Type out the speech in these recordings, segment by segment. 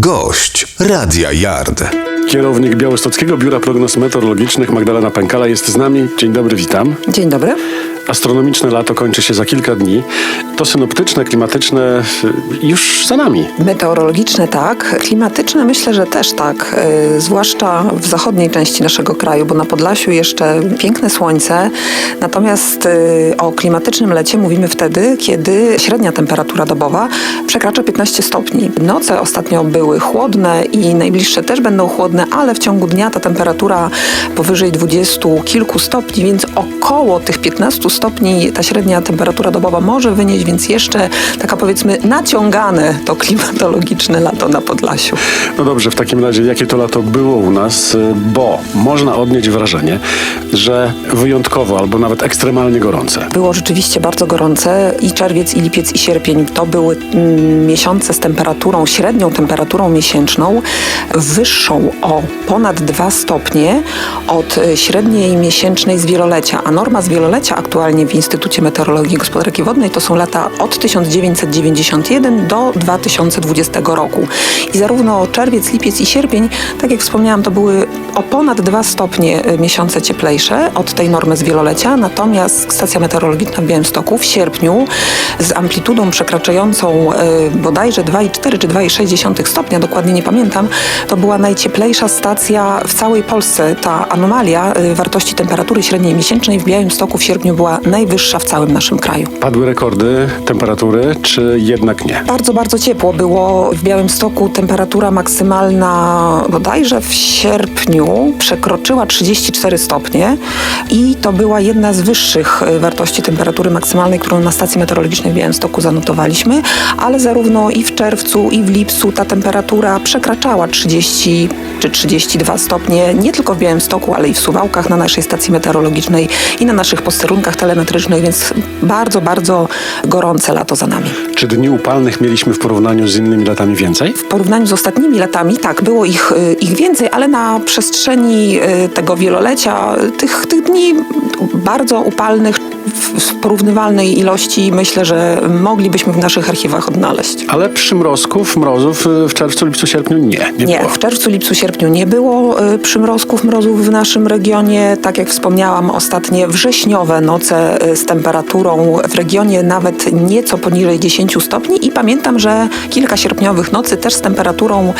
Gość Radia Yard. Kierownik Białostockiego Biura Prognoz Meteorologicznych Magdalena Pękala jest z nami. Dzień dobry, witam. Dzień dobry. Astronomiczne lato kończy się za kilka dni. To synoptyczne, klimatyczne y, już za nami. Meteorologiczne tak, klimatyczne myślę, że też tak, y, zwłaszcza w zachodniej części naszego kraju, bo na Podlasiu jeszcze piękne słońce. Natomiast y, o klimatycznym lecie mówimy wtedy, kiedy średnia temperatura dobowa przekracza 15 stopni. Noce ostatnio były chłodne i najbliższe też będą chłodne, ale w ciągu dnia ta temperatura powyżej 20 kilku stopni, więc około tych 15 stopni ta średnia temperatura dobowa może wynieść, więc jeszcze taka powiedzmy naciągane to klimatologiczne lato na Podlasiu. No dobrze, w takim razie jakie to lato było u nas, bo można odnieść wrażenie, że wyjątkowo albo nawet ekstremalnie gorące. Było rzeczywiście bardzo gorące i czerwiec, i lipiec, i sierpień to były mm, miesiące z temperaturą, średnią temperaturą miesięczną wyższą o ponad 2 stopnie od y, średniej miesięcznej z wielolecia, a norma z wielolecia aktualnie w Instytucie Meteorologii i Gospodarki Wodnej to są lata od 1991 do 2020 roku. I zarówno czerwiec, lipiec i sierpień, tak jak wspomniałam, to były o ponad 2 stopnie y, miesiące cieplejsze od tej normy z wielolecia, natomiast stacja meteorologiczna w Białymstoku w sierpniu z amplitudą przekraczającą y, bodajże 2,4 czy 2,6 stopnia, dokładnie nie pamiętam, to była najcieplejsza stacja w całej Polsce. Ta anomalia y, wartości temperatury średniej miesięcznej w Białymstoku w sierpniu była najwyższa w całym naszym kraju. Padły rekordy temperatury, czy jednak nie? Bardzo, bardzo ciepło było w Białymstoku. Temperatura maksymalna bodajże w sierpniu przekroczyła 34 stopnie i to była jedna z wyższych e, wartości temperatury maksymalnej, którą na stacji meteorologicznej w Białymstoku zanotowaliśmy, ale zarówno i w czerwcu i w lipcu ta temperatura przekraczała 30 czy 32 stopnie, nie tylko w Białymstoku, ale i w Suwałkach na naszej stacji meteorologicznej i na naszych posterunkach telemetrycznych, więc bardzo, bardzo gorące lato za nami. Czy dni upalnych mieliśmy w porównaniu z innymi latami więcej? W porównaniu z ostatnimi latami, tak, było ich, y, ich więcej, ale na przestrzeni y, tego wielolecia tych, tych dni bardzo upalnych w, porównywalnej ilości myślę, że moglibyśmy w naszych archiwach odnaleźć. Ale przymrozków, mrozów y, w czerwcu, lipcu, sierpniu nie. Nie, Nie, było. w czerwcu, lipcu, sierpniu nie było y, przymrozków, mrozów w naszym regionie. Tak jak wspomniałam, ostatnie wrześniowe noce y, z temperaturą w regionie nawet nieco poniżej 10 stopni i pamiętam, że kilka sierpniowych nocy też z temperaturą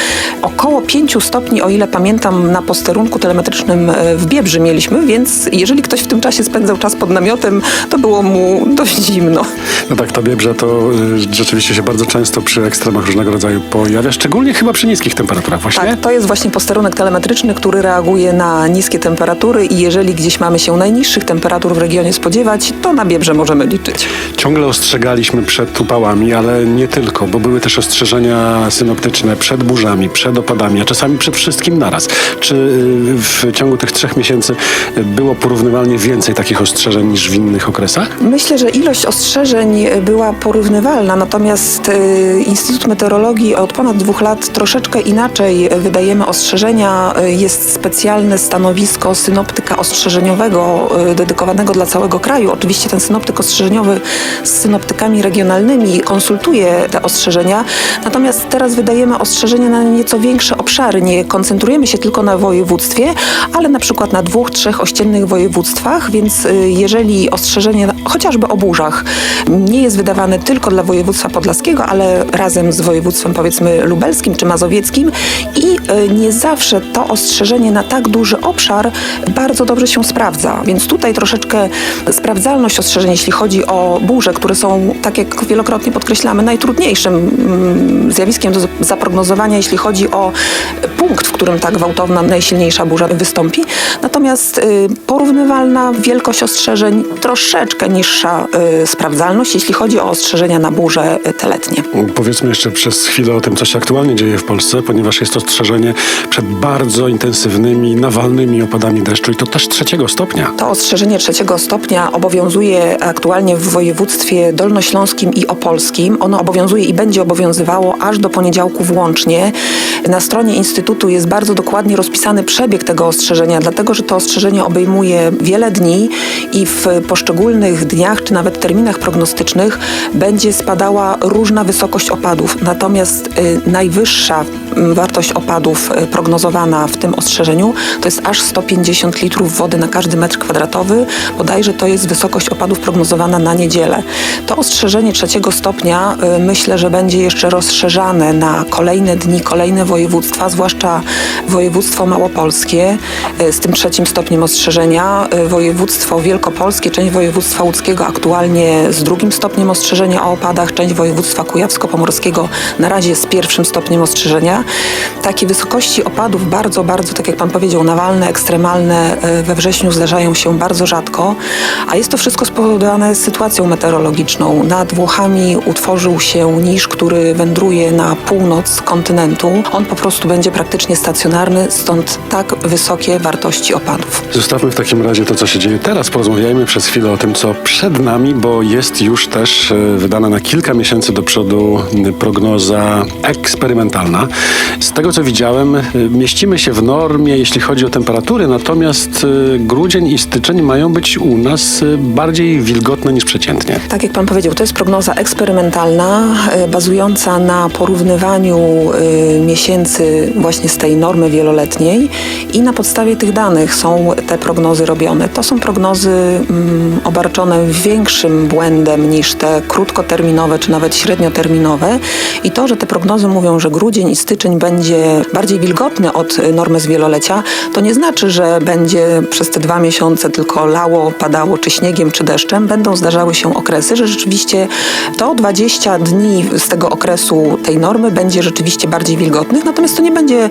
około 5 stopni, o ile pamiętam, na posterunku telemetrycznym w Biebrzy mieliśmy, więc jeżeli ktoś w tym czasie spędzał czas pod namiotem, to było mu dość zimno. No tak, ta biebrza to y, rzeczywiście się bardzo często przy ekstremach różnego rodzaju pojawia, szczególnie chyba przy niskich temperaturach właśnie. Tak, to jest właśnie posterunek telemetryczny, który reaguje na niskie temperatury i jeżeli gdzieś mamy się najniższych temperatur w regionie spodziewać, to na biebrze możemy liczyć. Ciągle ostrzegaliśmy przed upałami, ale nie tylko, bo były też ostrzeżenia synoptyczne przed burzami, przed opadami, a czasami przed wszystkim naraz. Czy y, w ciągu tych trzech miesięcy było porównywalnie więcej takich ostrzeżeń niż w innych okresach? Myślę, że ilość ostrzeżeń była porównywalna, natomiast y, Instytut Meteorologii od ponad dwóch lat troszeczkę inaczej wydajemy ostrzeżenia. Jest specjalne stanowisko synoptyka ostrzeżeniowego y, dedykowanego dla całego kraju. Oczywiście ten synoptyk ostrzeżeniowy z synoptykami regionalnymi konsultuje te ostrzeżenia, natomiast teraz wydajemy ostrzeżenia na nieco większe obszary. Nie koncentrujemy się tylko na województwie, ale na przykład na dwóch, trzech ościennych województwach, więc y, jeżeli ostrzeżenie chociażby o burzach nie jest wydawane tylko dla województwa podlaskiego, ale razem z województwem powiedzmy lubelskim czy mazowieckim i y, nie zawsze to ostrzeżenie na tak duży obszar bardzo dobrze się sprawdza. Więc tutaj troszeczkę sprawdzalność ostrzeżeń, jeśli chodzi o burze, które są, tak jak wielokrotnie podkreślamy, najtrudniejszym mm, zjawiskiem do zaprognozowania, jeśli chodzi o punkt, w którym ta gwałtowna, najsilniejsza burza wystąpi. Natomiast y, porównywalna wielkość ostrzeżeń, troszeczkę niższa y, sprawdzalność, jeśli chodzi o ostrzeżenia na burze y, te letnie. Powiedzmy jeszcze przez chwilę o tym, co się aktualnie dzieje w Polsce, ponieważ jest to ostrzeżenie przed bardzo intensywnymi, nawalnymi opadami deszczu i to też trzeciego stopnia. To ostrzeżenie trzeciego stopnia obowiązuje aktualnie w województwie dolnośląskim i opolskim. Ono obowiązuje i będzie obowiązywało aż do poniedziałku włącznie. Na stronie Instytutu jest bardzo dokładnie rozpisany przebieg tego ostrzeżenia, dlatego że to ostrzeżenie obejmuje wiele dni i w poszczególnych dniach czy nawet terminach będzie spadała różna wysokość opadów. Natomiast y, najwyższa mm, wartość opadów y, prognozowana w tym ostrzeżeniu to jest aż 150 litrów wody na każdy metr kwadratowy. Bodajże to jest wysokość opadów prognozowana na niedzielę. To ostrzeżenie trzeciego stopnia y, myślę, że będzie jeszcze rozszerzane na kolejne dni, kolejne województwa, zwłaszcza województwo małopolskie z tym trzecim stopniem ostrzeżenia, województwo wielkopolskie, część województwa łódzkiego aktualnie z drugim stopniem ostrzeżenia o opadach, część województwa kujawsko-pomorskiego na razie z pierwszym stopniem ostrzeżenia. Takie wysokości opadów bardzo, bardzo, tak jak pan powiedział, nawalne, ekstremalne y, we wrześniu zdarzają się bardzo rzadko, a jest to wszystko spowodowane sytuacją meteorologiczną. Nad Włochami utworzył się niż, który wędruje na północ kontynentu. On po prostu będzie praktycznie stacjonarny, stąd tak wysokie wartości opadów. Zostawmy w takim razie to, co się dzieje teraz. Porozmawiajmy przez chwilę o tym, co przed nami, bo jest już też e, wydana na kilka miesięcy do przodu prognoza eksperymentalna. Z tego, co widziałem, e, mieścimy się w normie, jeśli chodzi o temperatury, natomiast e, grudzień i styczeń mają być u nas bardziej wilgotne niż przeciętnie. Tak jak pan powiedział, to jest prognoza eksperymentalna, bazująca na porównywaniu miesięcy właśnie z tej normy wieloletniej i na podstawie tych danych są te prognozy robione. To są prognozy mm, obarczone większym błędem niż te krótkoterminowe czy nawet średnioterminowe i to, że te prognozy mówią, że grudzień i styczeń będzie bardziej wilgotny od e, normy z wielolecia, to nie znaczy, że będzie przez te dwa miesiące tylko lało, padało czy śniegiem, czy deszczem. Będą zdarzały się okresy, że rzeczywiście to 20 dni z tego okresu tej normy będzie rzeczywiście bardziej wilgotnych, natomiast to nie będzie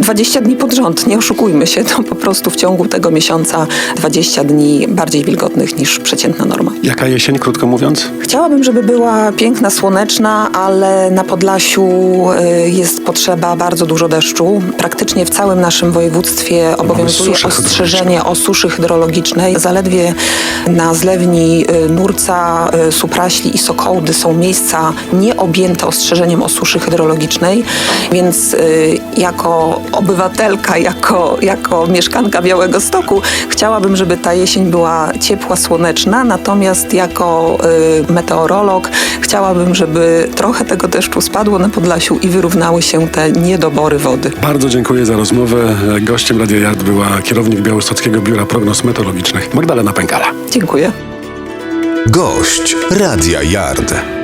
20 dni pod rząd, nie oszukujmy się, to po prostu w ciągu tego miesiąca 20 dni bardziej wilgotnych niż przeciętna norma. Jaka jesień, krótko mówiąc? Chciałabym, żeby była piękna, słoneczna, ale na Podlasiu y, jest potrzeba bardzo dużo deszczu. Praktycznie w całym naszym województwie obowiązuje ostrzeżenie o suszy hydrologicznej. Zaledwie na zlewni y, Nurca, y, Supraśli i Sokołdy są miejsca nieobjęte ostrzeżeniem o suszy hydrologicznej, więc jako obywatelka, jako, jako mieszkanka Białego Stoku chciałabym, żeby ta jesień była ciepła, słoneczna, natomiast jako y, meteorolog chciałabym, żeby trochę tego deszczu spadło na Podlasiu i wyrównały się te niedobory wody. Bardzo dziękuję za rozmowę. Gościem Radia Yard była kierownik Białostockiego Biura Prognoz Meteorologicznych Magdalena Pękala. Dziękuję. Gość Radia Yard.